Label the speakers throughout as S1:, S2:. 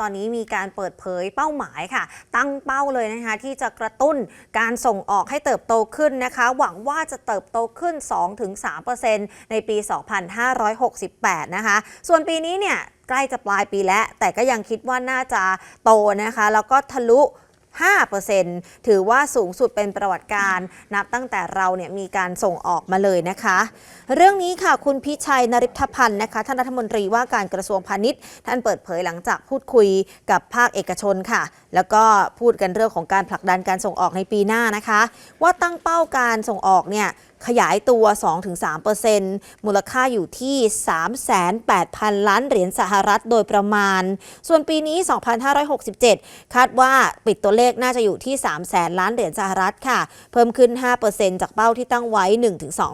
S1: ตอนนี้มีการเปิดเผยเป้าหมายค่ะ ตั้งเป้าเลยนะคะที่จะกระตุ้นการส่งออกให้เติบโตขึ้นนะคะ หวังว่าจะเติบโตขึ้น 2-3%ในปี 2568 นะคะ ส่วนปีนี้เนี่ยใกล้จะปลายปีแล้ว แต่ก็ยังคิดว่าน่าจะโตนะคะ แล้วก็ทะลุ 5%ถือว่าสูงสุดเป็นประวัติการนับตั้งแต่เราเนี่ยมีการส่งออกมาเลยนะคะ เรื่องนี้ค่ะคุณพิชัยนริพพันธ์นะคะท่านรัฐมนตรีว่าการกระทรวงพาณิชย์ ท่านเปิดเผยหลังจากพูดคุยกับภาคเอกชนค่ะ แล้วก็พูดกันเรื่องของการผลักดันการส่งออกในปีหน้านะคะ ว่าตั้งเป้าการส่งออกเนี่ย ขยายตัว 2-3%มูลค่าอยู่ที่ 38,000 ล้านเหรียญสหรัฐโดยประมาณ ส่วนปีนี้ 2567 คาดว่าปิดตัวเลขน่าจะอยู่ที่3แสนล้านเหรียญสหรัฐค่ะ เพิ่มขึ้น 5%จากเป้าที่ตั้งไว้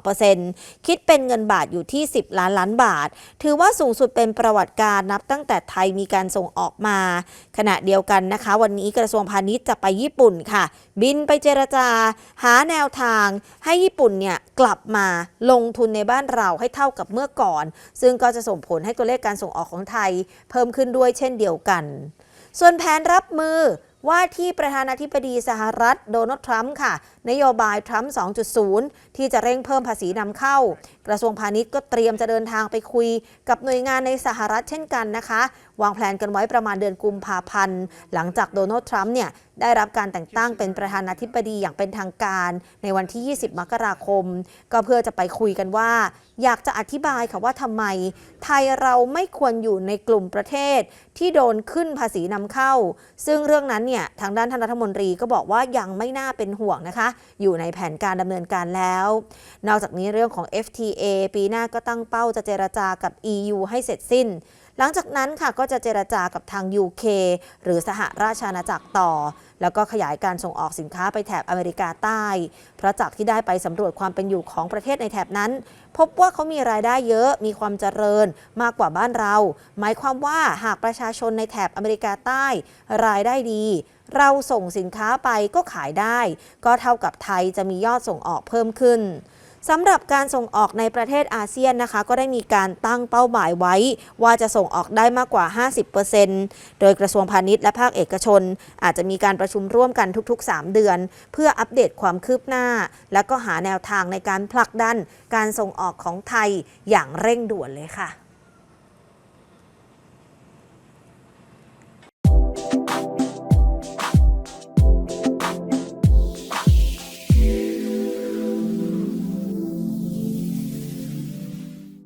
S1: 1-2%คิดเป็นเงินบาทอยู่ที่ 10 ล้านล้านบาท ถือว่าสูงสุดเป็นประวัติการนับตั้งแต่ไทยมีการส่งออกมา ขณะเดียวกันนะคะ วันนี้กระทรวงพาณิชย์จะไปญี่ปุ่นค่ะ บินไปเจรจา หาแนวทางให้ญี่ปุ่นเนี่ยกลับมาลงทุนในบ้านเราให้เท่ากับเมื่อก่อน ซึ่งก็จะส่งผลให้ตัวเลขการส่งออกของไทย เพิ่มขึ้นด้วยเช่นเดียวกัน ส่วนแผนรับมือ ว่าที่ประธานาธิบดีสหรัฐโดนัลด์ทรัมป์ค่ะ นโยบายทรัมป์ 2.0 ที่จะเร่งเพิ่มภาษีนำเข้า กระทรวงพาณิชย์ก็เตรียมจะเดินทางไปคุยกับหน่วยงานในสหรัฐเช่นกันนะคะ วางแผนกันไว้ประมาณเดือนกุมภาพันธ์ หลังจากโดนัลด์ทรัมป์เนี่ยได้รับการแต่งตั้งเป็นประธานาธิบดีอย่างเป็นทางการในวันที่ 20 มกราคม ก็เพื่อจะไปคุยกันว่า อยากจะอธิบายค่ะว่าทำไม ไทยเราไม่ควรอยู่ในกลุ่มประเทศที่โดนขึ้นภาษีนำเข้า ซึ่งเรื่องนั้นเนี่ยทางด้านท่านรัฐมนตรีก็บอกว่ายังไม่น่าเป็นห่วงนะคะ อยู่ในแผนการดำเนินการแล้ว นอกจากนี้เรื่องของ FTA ปีหน้าก็ตั้งเป้าจะเจรจากับ EU ให้เสร็จสิ้น หลังจากนั้นค่ะก็จะเจรจากับทาง UK หรือสหราชอาณาจักรต่อ แล้วก็ขยายการส่งออกสินค้าไปแถบอเมริกาใต้ เพราะจากที่ได้ไปสำรวจความเป็นอยู่ของประเทศในแถบนั้น พบว่าเขามีรายได้เยอะมีความเจริญมากกว่าบ้านเรา หมายความว่าหากประชาชนในแถบอเมริกาใต้ รายได้ดี เราส่งสินค้าไปก็ขายได้ ก็เท่ากับไทยจะมียอดส่งออกเพิ่มขึ้น สำหรับการส่งออกในประเทศอาเซียนนะคะ ก็ได้มีการตั้งเป้าหมายไว้ ว่าจะส่งออกได้มากกว่า 50%โดยกระทรวงพาณิชย์และภาคเอกชน อาจจะมีการประชุมร่วมกันทุก ๆ 3 เดือน เพื่ออัปเดตความคืบหน้า และก็หาแนวทางในการผลักดัน การส่งออกของไทยอย่างเร่งด่วนเลยค่ะ